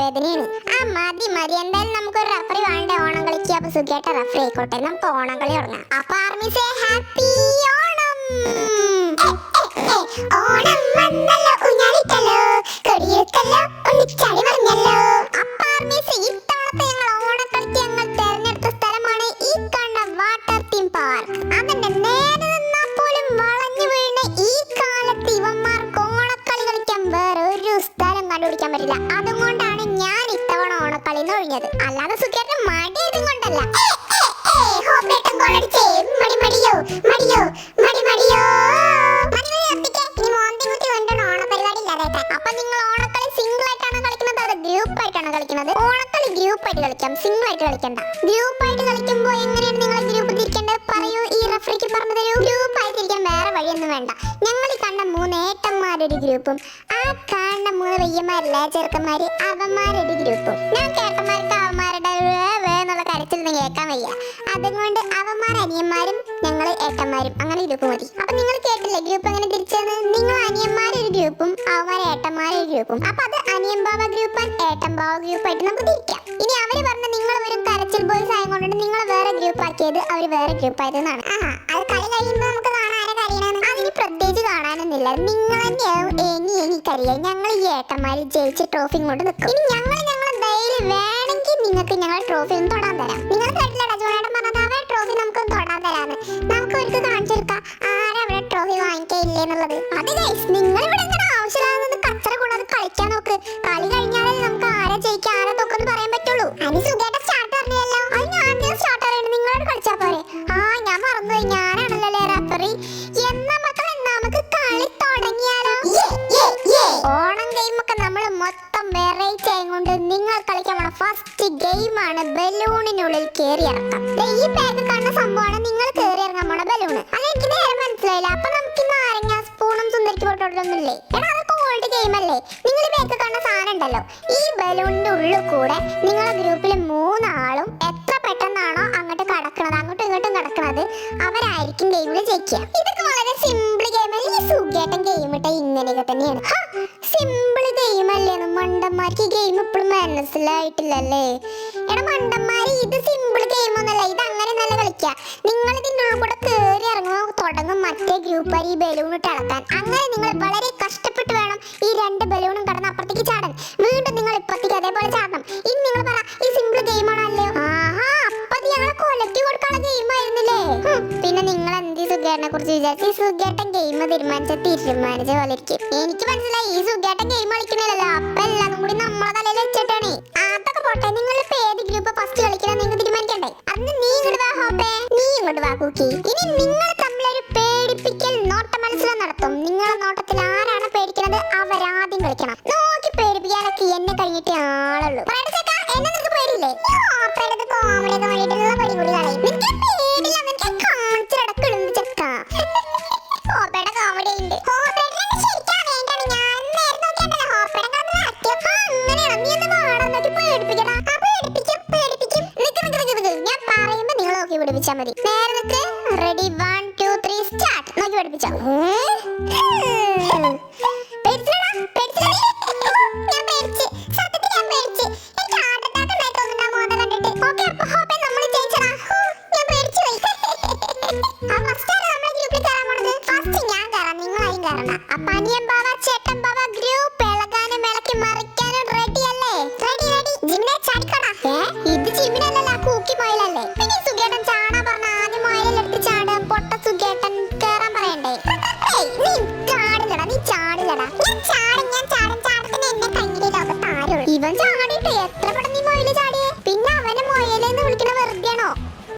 വേദനയാണ്. ആ മതി മതി. എന്തായാലും നമുക്ക് ഒരു റഫറി വേണ്ട? ഓണം കളിക്ക്. അപ്പൊ സുഖിയായിട്ട് റഫറി ആയിക്കോട്ടെ. നമുക്ക് ഓണം കളി തുടങ്ങാം. അപ്പൊ ആർമിസെ ഹാപ്പി ഓണം! ഓണം വന്നല്ലോ ഉഞ്ഞാലിട്ടല്ലോ കൊടിയെടുത്തല്ലോ ഒന്നിച്ചാലും മോന്തി അല്ലാതെ സുഖേട്ടൻ മടിയതും കൊണ്ടല്ല. അപ്പൊ നിങ്ങൾ സിംഗിൾ ആയിട്ടാണോ കളിക്കുന്നത് അതോ ഗ്രൂപ്പ് ആയിട്ടാണോ കളിക്കുന്നത്? ഗ്രൂപ്പ് ആയിട്ട് കളിക്കാം. സിംഗിൾ ആയിട്ട് കളിക്കണ്ട. ഗ്രൂപ്പ് ആയിട്ട് കളിക്കുമ്പോൾ എങ്ങനെയാണ് നിങ്ങൾ ഗ്രൂപ്പ് തിരിക്കേണ്ടത്? പറയൂ. ഈ റഫറിക്ക് പറഞ്ഞു തരൂ. ഗ്രൂപ്പ് ആയിട്ട് തിരിക്കാൻ വേറെ വഴിയൊന്നും വേണ്ട. ഏട്ടന്മാരൊരു ഗ്രൂപ്പും ആ കാണുന്ന മൂന്ന് പയ്യന്മാരില്ലേ ചെറുക്കന്മാര് അവന്മാരൊരു ഗ്രൂപ്പും. ഞാൻ കേട്ടന്മാർക്ക് അവന്മാരുടെ എന്നുള്ള കരച്ചിലൊന്നും കേൾക്കാൻ വയ്യ. അതുകൊണ്ട് അവന്മാർ അനിയന്മാരും ഞങ്ങൾ ഏട്ടന്മാരും അങ്ങനെ ഗ്രൂപ്പ് മതി. അപ്പൊ നിങ്ങൾ കേട്ടില്ലേ ഗ്രൂപ്പ് എങ്ങനെ തിരിച്ചത് നിങ്ങൾ അനിയന്മാരൊരു ഗ്രൂപ്പും അവന്മാർ ഏട്ടന്മാരൊരു ഗ്രൂപ്പും. അപ്പൊ അത് അനിയൻ ബാബ ഗ്രൂപ്പ് ഏട്ടൻ ബാബ ഗ്രൂപ്പ് ആയിട്ട് നമുക്ക് തിരിക്കാം. ഇനി അവർ പറഞ്ഞ നിങ്ങൾ വെറും കരച്ചിൽ ബോയ്സ് ആയതുകൊണ്ട് നിങ്ങൾ വേറെ ഗ്രൂപ്പ് ആക്കിയത് അവർ വേറെ ഗ്രൂപ്പ് ആയതെന്നാണ്. ആ അത് കളി കഴിയുമ്പോൾ നമുക്ക് പ്രത്യേകിച്ച് കാണാനൊന്നുമില്ല. നിങ്ങൾ തന്നെയാവും ഏങ്ങി ഏങ്ങി ഞങ്ങൾ ഈ ഏട്ടന്മാര് ജയിച്ച് ട്രോഫി ഇങ്ങോട്ട് നിൽക്കും. ഇനി ഞങ്ങൾ ഞങ്ങൾ ധൈര്യം വേണമെങ്കിൽ നിങ്ങൾക്ക് ഞങ്ങൾ ട്രോഫി ഒന്ന് തൊടാൻ തരാം. നിങ്ങൾ കേട്ടില്ലടാ ജോണേട്ടൻ പറഞ്ഞത് അവരെ ട്രോഫി നമുക്ക് തൊടാൻ തരാന്ന്. നമുക്ക് ഒരിക്കൽ കാണിച്ചു കൊടുക്കാം. ആരവിടെ ട്രോഫി വാങ്ങിക്കില്ലേ എന്നുള്ളത്? അത് നിങ്ങൾ ഇവിടെ കയറി ഇറക്കാം ഈ ബാഗ് കാണുന്ന സംഭവമാണ് നിങ്ങൾ കയറി ഇറങ്ങാൻ പോണ ബലൂണ് അതെനിക്ക് നേരെ മനസ്സിലായില്ല. അപ്പൊ നമുക്ക് നാരങ്ങ സ്പൂണും സുന്ദരിക്ക് പോട്ടൊന്നുമില്ലേ എടാ അതൊക്കെ ഓൾഡ് ഗെയിം അല്ലേ? നിങ്ങൾ ഈ ബാഗ് കാണുന്ന സാധനം ഉണ്ടല്ലോ. ഈ ബലൂണിന്റെ ഉള്ളിൽ കൂടെ നിങ്ങളെ ഗ്രൂപ്പിൽ മൂന്നാളും എത്ര പെട്ടെന്നാണോ അങ്ങോട്ട് കടക്കണത് അങ്ങോട്ടും ഇങ്ങോട്ടും കടക്കണത് അവരായിരിക്കും ഗെയിമിൽ ജയിക്കുക. ഇതൊക്കെ വളരെ സിമ്പിൾ ഈ സുഖേട്ടൻ ഗെയിം ഇട്ട ഇങ്ങനെയൊക്കെ തന്നെയാണ്. സിമ്പിൾ ഗെയിം അല്ലേന്ന് മണ്ടന്മാർക്ക് ഗെയിം ഇപ്പോഴും മനസ്സിലായിട്ടില്ലല്ലേ? എടാ മണ്ടന്മാര് ഇത് സിമ്പിൾ ഗെയിം ഒന്നല്ല. ഇത് അങ്ങനെ നല്ല കളിക്കുക നിങ്ങൾ ഇതിന്റെ ഉള്ളിൽ കൂടെ കയറി ഇറങ്ങുമ്പോൾ തുടങ്ങും മറ്റേ ഗ്രൂപ്പർ ഈ ബലൂൺ ഇട്ട് അളക്കാൻ. അങ്ങനെ നിങ്ങൾ വളരെ കഷ്ടപ്പെട്ട് വേണം ഈ രണ്ട് ബലൂണും കുറിച്ച് സുഖേട്ടൻ ഗെയിം തീരുമാനിച്ച തീരുമാനിച്ച പോലെ എനിക്ക് മനസ്സിലായി ഈ സുഖേട്ടൻ ഗെയിം കളിക്കണില്ലല്ലോ അപ്പൊ എല്ലാതും കൂടി നമ്മളെ തലയിൽ വെച്ചിട്ടാണ്. അതൊക്കെ പോട്ടെ നിങ്ങൾ ഇപ്പൊ ഏത് ഗ്രൂപ്പ് ഫസ്റ്റ് കളിക്കണം നിങ്ങൾ തീരുമാനിക്കണ്ടേ? അന്ന് നീ ഇങ്ങോട്ട് വാ ഹോപ്പേ. നീ ഇങ്ങോട്ട് വാ കുക്കി. ഇനി നിങ്ങൾ തമ്മിലൊരു പേടിപ്പിക്കൽ നോട്ട മത്സരം നടത്തും. നിങ്ങളെ നോട്ടത്തിൽ ആരാണ് പേടിക്കുന്നത് അവരാദ്യം കളിക്കണം. നോക്കി പേടിപ്പിക്കാനൊക്കെ എന്നെ കഴിഞ്ഞിട്ട് ആളുള്ളൂ. പേടിപ്പിക്കടാ. പേടിപ്പിക്കും നിക്ക് നിക്ക് നിക്ക് ഞാൻ നോക്കി നേരെ നിക്ക്. Ready one two three start നോക്കി പഠിപ്പിച്ചോ പേടിച്ചില്ലടാ പേടിച്ചില്ലടി. ഞാൻ പേടിച്ച്. സത്യത്തിൽ ഞാൻ പേടിച്ച്. എനിക്ക് ഹാർട്ട് അറ്റാക്ക് ഉണ്ടായി മോനെ കണ്ടിട്ട്. ഓക്കെ അപ്പൊ ഹോപ്പേ നമ്മൾ ജയിച്ചടാ. ഞാൻ പേടിച്ചു ആ ഫസ്റ്റ് ആണ് നമ്മുടെ ഗ്രൂപ്പിൽ കയറാൻ ഫസ്റ്റ് ഞാൻ കയറാം നിങ്ങൾ ആരും കയറണ്ട അപ്പൊ അനിയൻ ബാബ ചേട്ടൻ ബാബ